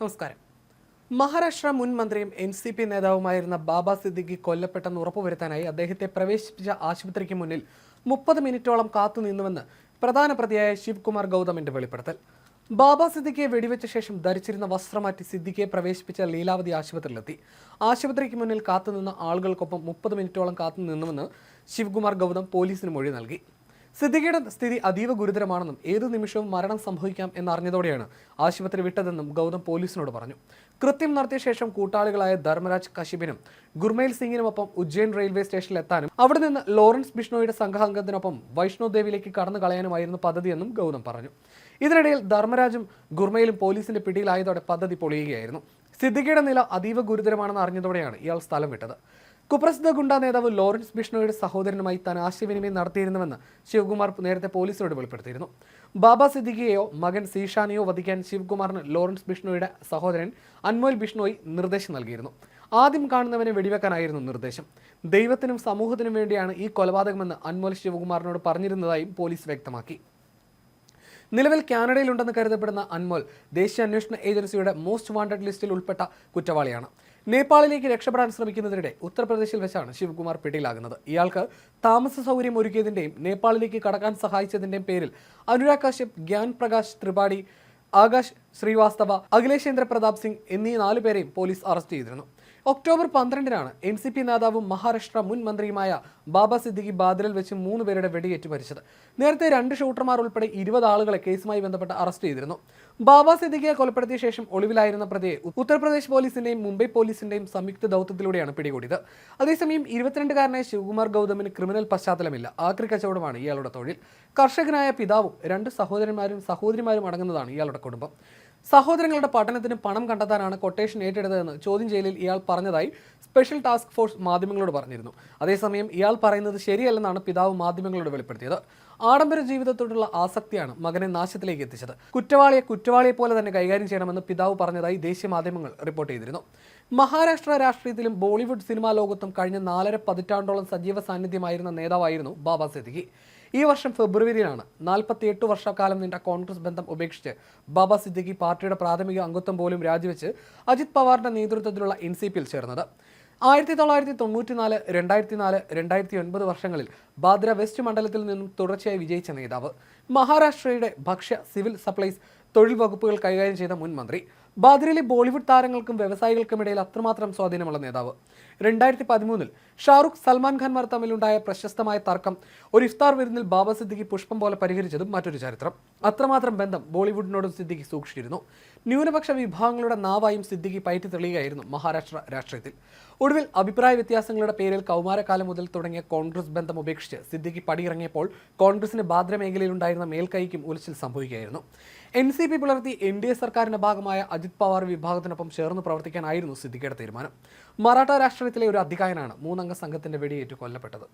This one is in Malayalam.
നമസ്കാരം. മഹാരാഷ്ട്ര മുൻ മന്ത്രിയും എൻ സി പി നേതാവുമായിരുന്ന ബാബ സിദ്ദിഖി കൊല്ലപ്പെട്ടെന്ന് ഉറപ്പുവരുത്താനായി അദ്ദേഹത്തെ പ്രവേശിപ്പിച്ച ആശുപത്രിക്ക് മുന്നിൽ മുപ്പത് മിനിറ്റോളം കാത്തുനിന്നുവെന്ന് പ്രധാന പ്രതിയായ ശിവകുമാർ ഗൗതമിന്റെ വെളിപ്പെടുത്തൽ. ബാബ സിദ്ദിഖിയെ വെടിവെച്ച ശേഷം ധരിച്ചിരുന്ന വസ്ത്രമാറ്റി സിദ്ദിഖിയെ പ്രവേശിപ്പിച്ച ലീലാവതി ആശുപത്രിയിലെത്തി. ആശുപത്രിക്ക് മുന്നിൽ കാത്തുനിന്ന ആളുകൾക്കൊപ്പം മുപ്പത് മിനിറ്റോളം കാത്തുനിന്നുവെന്ന് ശിവകുമാർ ഗൗതം പോലീസിന് മൊഴി നൽകി. സിദ്ദിഖിയുടെ സ്ഥിതി അതീവ ഗുരുതരമാണെന്നും ഏതു നിമിഷവും മരണം സംഭവിക്കാം എന്നറിഞ്ഞതോടെയാണ് ആശുപത്രി വിട്ടതെന്നും ഗൗതം പോലീസിനോട് പറഞ്ഞു. കൃത്യം നടത്തിയ ശേഷം കൂട്ടാളികളായ ധർമ്മരാജ് കശിബിനും ഗുർമേൽ സിംഗിനുമൊപ്പം ഉജ്ജയിൻ റെയിൽവേ സ്റ്റേഷനിൽ എത്താനും അവിടെ നിന്ന് ലോറൻസ് ബിഷ്ണോയുടെ സംഘാംഗത്തിനൊപ്പം വൈഷ്ണോദേവിയിലേക്ക് കടന്നു കളയാനുമായിരുന്നു പദ്ധതിയെന്നും ഗൗതം പറഞ്ഞു. ഇതിനിടയിൽ ധർമ്മരാജും ഗുർമയിലും പോലീസിന്റെ പിടിയിലായതോടെ പദ്ധതി പൊളിയുകയായിരുന്നു. സിദ്ദിഖയുടെ നില അതീവ ഗുരുതരമാണെന്ന് അറിഞ്ഞതോടെയാണ് ഇയാൾ സ്ഥലം വിട്ടത്. കുപ്രസിദ്ധ ഗുണ്ട നേതാവ് ലോറൻസ് ബിഷ്ണോയുടെ സഹോദരനുമായി താൻ ആശയവിനിമയം നടത്തിയിരുന്നുവെന്ന് ശിവകുമാർ നേരത്തെ പോലീസിനോട് വെളിപ്പെടുത്തിയിരുന്നു. ബാബ സിദ്ദിഖിയെയോ മകൻ സീഷാനെയോ വധിക്കാൻ ശിവകുമാറിന് ലോറൻസ് ബിഷ്ണോയുടെ സഹോദരൻ അൻമോൽ ബിഷ്ണോയി നിർദ്ദേശം നൽകിയിരുന്നു. ആദ്യം കാണുന്നവനെ വെടിവെക്കാനായിരുന്നു നിർദ്ദേശം. ദൈവത്തിനും സമൂഹത്തിനും വേണ്ടിയാണ് ഈ കൊലപാതകമെന്ന് അൻമോൽ ശിവകുമാറിനോട് പറഞ്ഞിരുന്നതായും പോലീസ് വ്യക്തമാക്കി. നിലവിൽ കാനഡയിലുണ്ടെന്ന് കരുതപ്പെടുന്ന അൻമോൽ ദേശീയ അന്വേഷണ ഏജൻസിയുടെ മോസ്റ്റ് വാണ്ടഡ് ലിസ്റ്റിൽ ഉൾപ്പെട്ട കുറ്റവാളിയാണ്. നേപ്പാളിലേക്ക് രക്ഷപ്പെടാൻ ശ്രമിക്കുന്നതിനിടെ ഉത്തർപ്രദേശിൽ വെച്ചാണ് ശിവകുമാർ പിടിയിലാകുന്നത്. ഇയാൾക്ക് താമസ സൗകര്യം ഒരുക്കിയതിന്റെയും നേപ്പാളിലേക്ക് കടക്കാൻ സഹായിച്ചതിന്റെയും പേരിൽ അനുരാഗ് കശ്യപ് ഗ്യാൻ പ്രകാശ് ത്രിപാഠി ആകാശ് ശ്രീവാസ്തവ അഖിലേഷേന്ദ്ര പ്രതാപ് സിംഗ് എന്നീ നാലുപേരെയും പോലീസ് അറസ്റ്റ് ചെയ്തിരുന്നു. ഒക്ടോബർ പന്ത്രണ്ടിനാണ് എൻ സി പി നേതാവും മഹാരാഷ്ട്ര മുൻ മന്ത്രിയുമായ ബാബ സിദ്ദിഖി ബാദലിൽ വെച്ച് മൂന്ന് പേരുടെ വെടിയേറ്റ് മരിച്ചത്. നേരത്തെ രണ്ട് ഷൂട്ടർമാർ ഉൾപ്പെടെ ഇരുപത് ആളുകളെ കേസുമായി ബന്ധപ്പെട്ട് അറസ്റ്റ് ചെയ്തിരുന്നു. ബാബ സിദ്ദിഖിയെ കൊലപ്പെടുത്തിയ ശേഷം ഒളിവിലായിരുന്ന പ്രതിയെ ഉത്തർപ്രദേശ് പോലീസിന്റെയും മുംബൈ പോലീസിന്റെയും സംയുക്ത ദൗത്യത്തിലൂടെയാണ് പിടികൂടിയത്. അതേസമയം ഇരുപത്തിരണ്ടുകാരനായ ശിവകുമാർ ഗൗതമിന് ക്രിമിനൽ പശ്ചാത്തലമില്ല. ആക്രി കച്ചവടമാണ് ഇയാളുടെ തൊഴിൽ. കർഷകനായ പിതാവും രണ്ട് സഹോദരന്മാരും സഹോദരിമാരും അടങ്ങുന്നതാണ് ഇയാളുടെ കുടുംബം. സഹോദരങ്ങളുടെ പഠനത്തിന് പണം കണ്ടെത്താനാണ് കൊട്ടേഷൻ ഏറ്റെടുത്തതെന്ന് ചോദ്യം ചെയ്യലിൽ ഇയാൾ പറഞ്ഞതായി സ്പെഷ്യൽ ടാസ്ക് ഫോഴ്സ് മാധ്യമങ്ങളോട് പറഞ്ഞിരുന്നു. അതേസമയം ഇയാൾ പറയുന്നത് ശരിയല്ലെന്നാണ് പിതാവ് മാധ്യമങ്ങളോട് വെളിപ്പെടുത്തിയത്. ആഡംബര ജീവിതത്തോടുള്ള ആസക്തിയാണ് മകനെ നാശത്തിലേക്ക് എത്തിച്ചത്. കുറ്റവാളിയെ കുറ്റവാളിയെ പോലെ തന്നെ കൈകാര്യം ചെയ്യണമെന്ന് പിതാവ് പറഞ്ഞതായി ദേശീയ മാധ്യമങ്ങൾ റിപ്പോർട്ട് ചെയ്തിരുന്നു. മഹാരാഷ്ട്ര രാഷ്ട്രീയത്തിലും ബോളിവുഡ് സിനിമാ ലോകത്തും കഴിഞ്ഞ നാലര പതിറ്റാണ്ടോളം സജീവ സാന്നിധ്യമായിരുന്ന നേതാവായിരുന്നു ബാബ സിദ്ദിഖി. ഈ വർഷം ഫെബ്രുവരിയിലാണ് നാൽപ്പത്തിയെട്ട് വർഷക്കാലം നീണ്ട കോൺഗ്രസ് ബന്ധം ഉപേക്ഷിച്ച് ബാബ സിദ്ദിഖി പാർട്ടിയുടെ പ്രാഥമിക അംഗത്വം പോലും രാജിവെച്ച് അജിത് പവാറിന്റെ നേതൃത്വത്തിലുള്ള എൻ സി പിയിൽ ചേർന്നത്. ആയിരത്തി തൊള്ളായിരത്തി തൊണ്ണൂറ്റിനാല് രണ്ടായിരത്തി നാല് രണ്ടായിരത്തി ഒൻപത് വർഷങ്ങളിൽ ബാദ്ര വെസ്റ്റ് മണ്ഡലത്തിൽ നിന്നും തുടർച്ചയായി വിജയിച്ച നേതാവ്. മഹാരാഷ്ട്രയുടെ ഭക്ഷ്യ സിവിൽ സപ്ലൈസ് തൊഴിൽ വകുപ്പുകൾ കൈകാര്യം ചെയ്ത മുൻ മന്ത്രി. ബാദ്രയിലെ ബോളിവുഡ് താരങ്ങൾക്കും വ്യവസായികൾക്കും ഇടയിൽ അത്രമാത്രം സ്വാധീനമുള്ള നേതാവ്. രണ്ടായിരത്തി പതിമൂന്നിൽ ഷാറുഖ് സൽമാൻ ഖാൻമാർ തമ്മിലുണ്ടായ പ്രശസ്തമായ തർക്കം ഒരു ഇഫ്താർ വിരുന്നിൽ ബാബ സിദ്ദിഖി പുഷ്പം പോലെ പരിഹരിച്ചതും മറ്റൊരു ചരിത്രം. അത്രമാത്രം ബന്ധം ബോളിവുഡിനോടും സിദ്ദിഖി സൂക്ഷിച്ചിരുന്നു. ന്യൂനപക്ഷ വിഭാഗങ്ങളുടെ നാവായും സിദ്ദിഖി പയറ്റി തെളിയുകയായിരുന്നു മഹാരാഷ്ട്ര രാഷ്ട്രീയത്തിൽ. ഒടുവിൽ അഭിപ്രായ വ്യത്യാസങ്ങളുടെ പേരിൽ കൗമാരകാലം മുതൽ തുടങ്ങിയ കോൺഗ്രസ് ബന്ധം ഉപേക്ഷിച്ച് സിദ്ദിഖി പടിയിറങ്ങിയപ്പോൾ കോൺഗ്രസിന് ബാദ്ര മേഖലയിലുണ്ടായിരുന്ന മേൽക്കൈക്കും ഉലച്ചിൽ സംഭവിക്കുകയായിരുന്നു. എൻ സി പി പുലർത്തി എൻ ഡി എ സർക്കാരിന്റെ ഭാഗമായ അജിത് പവാർ വിഭാഗത്തിനൊപ്പം ചേർന്ന് പ്രവർത്തിക്കാനായിരുന്നു സിദ്ദിഖിയുടെ തീരുമാനം. മറാഠ രാഷ്ട്രീയത്തിലെ ഒരു അധികായനാണ് മൂന്നംഗ സംഘത്തിന്റെ വെടിയേറ്റ് കൊല്ലപ്പെട്ടത്.